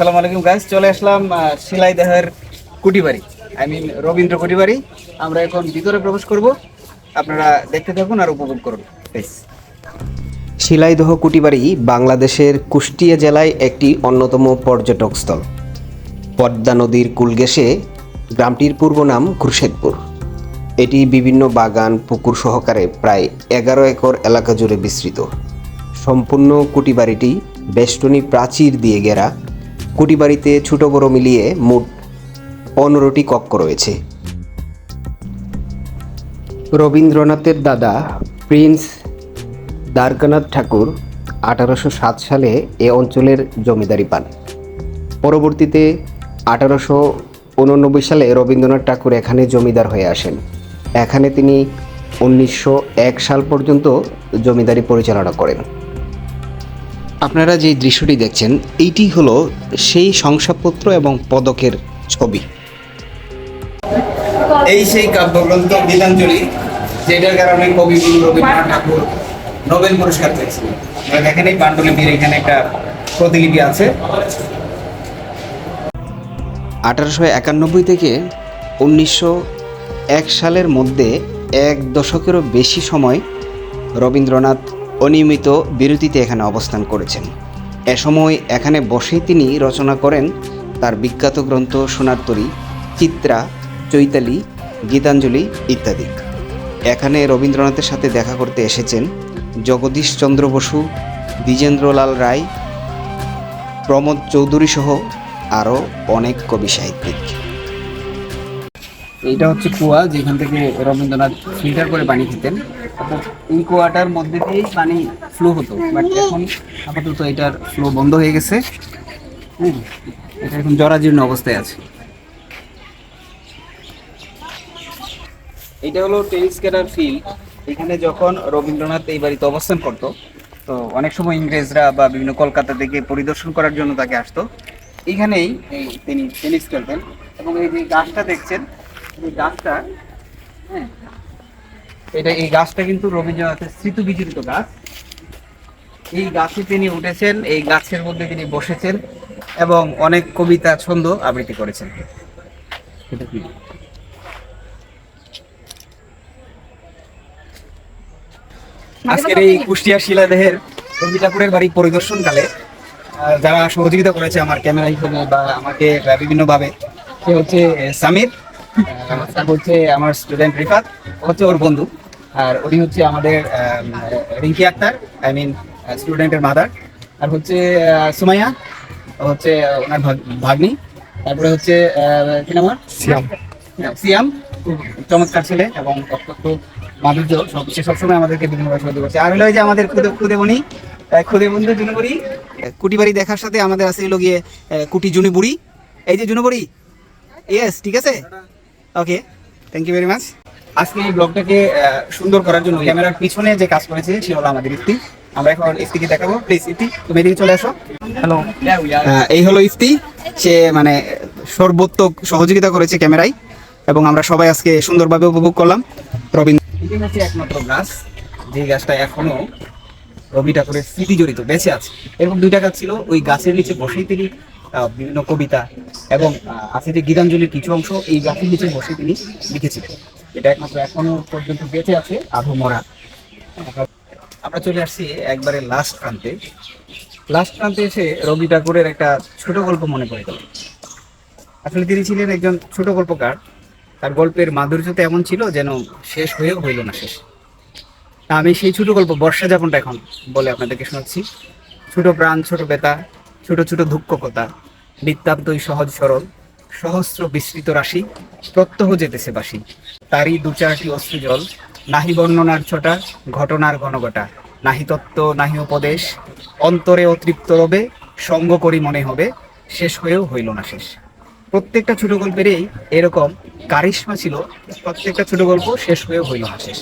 আসসালামু আলাইকুম গাইস চলে আসলাম শিলাই দেহের কুটিবাড়ি। I mean Rabindra কুটিবাড়ি। আমরা এখন ভিতরে প্রবেশ করব। আপনারা দেখতে থাকুন আর উপভোগ করুন প্লিজ শিলাইদহ কুটিবাড়ি বাংলাদেশের কুষ্টিয়া জেলায় একটি অন্যতম পর্যটক স্থল। পদ্মা নদীর কুলগেসে গ্রামটির পূর্ব নাম খুরশেদপুর এটি বিভিন্ন বাগান, পুকুর সহকারে প্রায় এগারো একর এলাকা জুড়ে বিস্তৃত। সম্পূর্ণ কুটিবাড়িটি বেষ্টনী প্রাচীর দিয়ে ঘেরা কুটিবাড়িতে ছোট বড় মিলিয়ে মোট পনেরোটি কক্ষ রয়েছে। রবীন্দ্রনাথের দাদা প্রিন্স দ্বারকানাথ ঠাকুর আঠারোশো সাত সালে এ অঞ্চলের জমিদারি পান। পরবর্তীতে আঠারোশো উননব্বই সালে রবীন্দ্রনাথ ঠাকুর এখানে জমিদার হয়ে আসেন। এখানে তিনি উনিশশো এক সাল পর্যন্ত জমিদারি পরিচালনা করেন। আপনারা যে দৃশ্যটি দেখছেন এইটি হলো সেই শংসাপত্র এবং পদকের ছবি। এই সেই কাব্যগ্রন্থ গীতাঞ্জলি যেটার কারণে কবি রবীন্দ্রনাথ ঠাকুর নোবেল পুরস্কার পেয়েছিলেন দেখেন এই পাণ্ডুলিপির এখানে একটা প্রতিলিপি আছে। আঠারোশো একানব্বই থেকে উনিশশো এক সালের মধ্যে এক দশকেরও বেশি সময় রবীন্দ্রনাথ অনিয়মিত বিরতিতে এখানে অবস্থান করেছেন। এ সময় এখানে বসেই তিনি রচনা করেন তার বিখ্যাত গ্রন্থ সোনারতরী চিত্রা, চৈতালি, গীতাঞ্জলি ইত্যাদি। এখানে রবীন্দ্রনাথের সাথে দেখা করতে এসেছেন জগদীশ চন্দ্র বসু, দ্বিজেন্দ্রলাল রায়, প্রমোদ চৌধুরী সহ আরও অনেক কবি সাহিত্যিক। এইটা হচ্ছে কুয়া যেখান থেকে রবীন্দ্রনাথ ফিল্টার করে পানি খেতেন। তো এই কুয়াটার মধ্যে দিয়েই পানি ফ্লো হতো। বাট এখন আপাতত এটার ফ্লো বন্ধ হয়ে গেছে। হুম, এটা এখন জরাজীর্ণ অবস্থায় আছে। এটা হলো টেনিস খেলার ফিল্ড। এখানে যখন রবীন্দ্রনাথ এই বাড়িতে অবস্থান করতো তো অনেক সময় ইংরেজরা বা বিভিন্ন কলকাতা থেকে পরিদর্শন করার জন্য তাকে আসতো। এখানেই তিনি টেনিস খেলতেন এবং এই যে গাছটা দেখছেন গাছটা হ্যাঁ। এটা এই গাছটা কিন্তু রবীন্দ্রনাথের স্মৃতি বিজড়িত গাছ। এই গাছে তিনি উঠেছেন এই গাছের মধ্যে তিনি বসেছেন এবং অনেক কবিতা ছন্দ আবৃত্তি করেছেন। আজকের এই কুষ্টিয়া শিলাদেহের রবি ঠাকুরের বাড়ি পরিদর্শনকালে যারা সহযোগিতা করেছে আমার ক্যামেরা হিসেবে বা আমাকে বিভিন্ন ভাবে সে হচ্ছে সামির। তারপর হচ্ছে আমার স্টুডেন্ট রিফাত ও হচ্ছে ওর বন্ধু। আর উনি হচ্ছে আমাদের রিঙ্কি আক্তার আই মিন স্টুডেন্টের মাদার আর হচ্ছে সুমাইয়া হচ্ছে ওনার ভাগ্নি। তারপরে হচ্ছে কি নাম ওর? হ্যাঁ, সিয়াম খুব চমৎকার ছেলে এবং অত্যন্ত মাধুর্য। সব সে সবসময় আমাদেরকে বিভিন্নভাবে সহযোগিতা করছে। আর হলো এই যে আমাদের খুদে খুদেমণি আহ, খুদে বন্ধু জুনুবুড়ি কুটি বাড়ি দেখার সাথে আমাদের আছে হলো গিয়ে কুটি জুনুবুড়ি। এই যে জুনুবুড়ি? ইয়েস ঠিক আছে? Okay thank you very much আজকে এই ব্লগটাকে সুন্দর করার জন্য ক্যামেরার পিছনে যে কাজ করেছে সে হলো আমাদের ইফতি। আমরা এখন ইফতিকে দেখাবো। প্লিজ ইফতি তুমি এদিকে চলে আসো। হ্যালো এই হলো ইফতি। সে মানে সর্বোত্তক সহযোগিতা করেছে ক্যামেরায়। এবং আমরা সবাই আজকে সুন্দরভাবে উপভোগ করলাম। রবীন্দ্র একমাত্র গাছ। যে গাছটা এখনও রবি ঠাকুরের স্মৃতি জড়িত বেঁচে আছে। এরকম দুইটা গাছ ছিল ওই গাছের নিচে বসেই তিনি বিভিন্ন কবিতা এবং যে গীতাঞ্জলির কিছু অংশ, এই গাছের নিচে বসে তিনি লিখেছিলেন। এটা একমাত্র এখনও পর্যন্ত বেঁচে আছে, আধো মরা। আমরা চলে আসছি একবারে লাস্ট প্রান্তে। লাস্ট প্রান্তে এসে রবি ঠাকুরের একটা ছোট গল্প মনে পড়ে গেল। আসলে তিনি ছিলেন একজন ছোট গল্পকার। তার গল্পের মাধুর্যতা এমন ছিল যেন শেষ হয়েও হইল না শেষ। তা আমি সেই ছোট গল্প বর্ষা যাপনটা এখন বলে আপনাদেরকে শোনাচ্ছি। ছোট প্রাণ, ছোট বেতা ছোট ছোট দুঃখ কথা নিতান্তই সহজ সরল, সহস্র বিস্তৃত রাশি, প্রত্যহ যেতেছে বাসি তারই দু চারটি অশ্রু জল নাহি বর্ণনার ছটা, ঘটনার ঘনঘটা। নাহি তত্ত্ব, নাহি উপদেশ, অন্তরে অতৃপ্ত রবে, সঙ্গ করি মনে হবে, শেষ হয়েও হইল না শেষ। প্রত্যেকটা ছোট গল্পেরই এরকম কারিশমা ছিল, প্রত্যেকটা ছোট গল্প শেষ হয়েও হইল না শেষ।